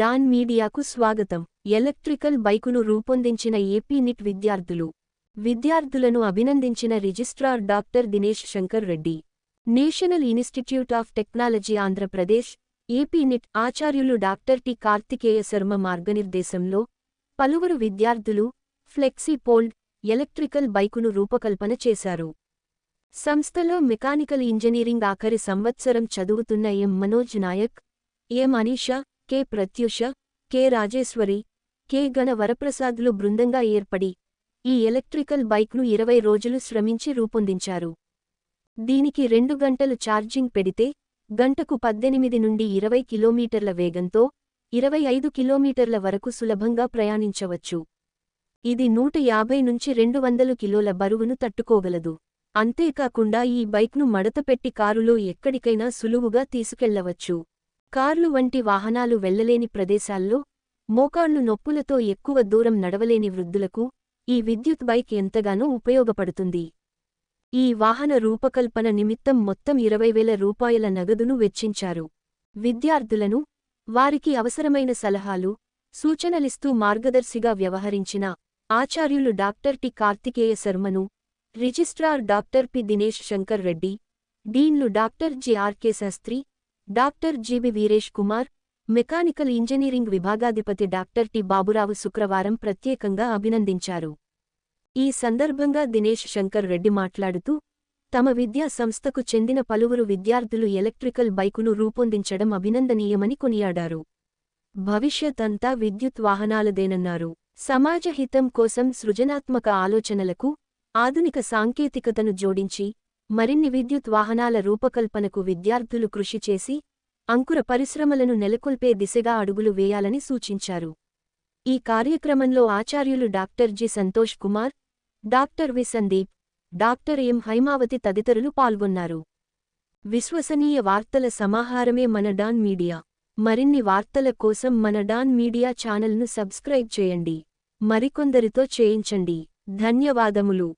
Don మీడియాకు స్వాగతం. Electrical బైకును రూపొందించిన ఏపీ నిట్ విద్యార్థులు. విద్యార్థులను అభినందించిన registrar doctor Dinesh Shankar Reddy. National institute of technology Andhra Pradesh AP NIT ఆచార్యులు డాక్టర్ టి కార్తికేయ శర్మ మార్గనిర్దేశంలో పలువురు విద్యార్థులు ఫ్లెక్సీ పోల్డ్ ఎలక్ట్రికల్ బైకును రూపకల్పన చేశారు. సంస్థలో మెకానికల్ ఇంజనీరింగ్ ఆఖరి సంవత్సరం చదువుతున్న M Manoj Nayak M Manisha K Pratyusha K Rajeshwari K Gana వరప్రసాద్లు బృందంగా ఏర్పడి ఈ ఎలక్ట్రికల్ బైక్ను ఇరవై రోజులు శ్రమించి రూపొందించారు. దీనికి రెండు గంటలు ఛార్జింగ్ పెడితే గంటకు పద్దెనిమిది నుండి ఇరవై కిలోమీటర్ల వేగంతో ఇరవై ఐదు కిలోమీటర్ల వరకు సులభంగా ప్రయాణించవచ్చు. ఇది నూట యాభై నుంచి రెండు వందలు కిలోల బరువును తట్టుకోగలదు. అంతేకాకుండా ఈ బైక్ను మడతపెట్టి కారులో ఎక్కడికైనా సులువుగా తీసుకెళ్ళవచ్చు. కార్లు వంటి వాహనాలు వెళ్ళలేని ప్రదేశాల్లో మోకాళ్ళు నొప్పులతో ఎక్కువ దూరం నడవలేని వృద్ధులకు ఈ విద్యుత్ బైక్ ఎంతగానో ఉపయోగపడుతుంది. ఈ వాహన రూపకల్పన నిమిత్తం మొత్తం ఇరవై వేల రూపాయల నగదును వెచ్చించారు. విద్యార్థులను వారికి అవసరమైన సలహాలు సూచనలిస్తూ మార్గదర్శిగా వ్యవహరించిన ఆచార్యులు doctor T. Karthikeya శర్మను registrar doctor P. Dinesh Shankar Reddy డీన్లు doctor G. RK Sastri doctor GB Veeresh Kumar mechanical engineering విభాగాధిపతి doctor T Baburao శుక్రవారం ప్రత్యేకంగా అభినందించారు. ఈ సందర్భంగా దినేష్ శంకర్ రెడ్డి మాట్లాడుతూ తమ విద్యా సంస్థకు చెందిన పలువురు విద్యార్థులు ఎలక్ట్రికల్ బైకును రూపొందించడం అభినందనీయమని కొనియాడారు. భవిష్యత్ అంతా విద్యుత్ వాహనాలదేనన్నారు. సమాజ హితం కోసం సృజనాత్మక ఆలోచనలకు ఆధునిక సాంకేతికతను జోడించి మరిన్ని విద్యుత్ వాహనాల రూపకల్పనకు విద్యార్థులు కృషి చేసి అంకుర పరిశ్రమలను నెలకొల్పే దిశగా అడుగులు వేయాలని సూచించారు. ఈ కార్యక్రమంలో ఆచార్యులు doctor G Santosh Kumar doctor V Sandeep doctor M Haimavathi తదితరులు పాల్గొన్నారు. విశ్వసనీయ వార్తల సమాహారమే మన డాన్ మీడియా. మరిన్ని వార్తల కోసం మన డాన్ మీడియా ఛానల్ను సబ్స్క్రైబ్ చేయండి. మరికొందరితో చేయించండి. ధన్యవాదములు.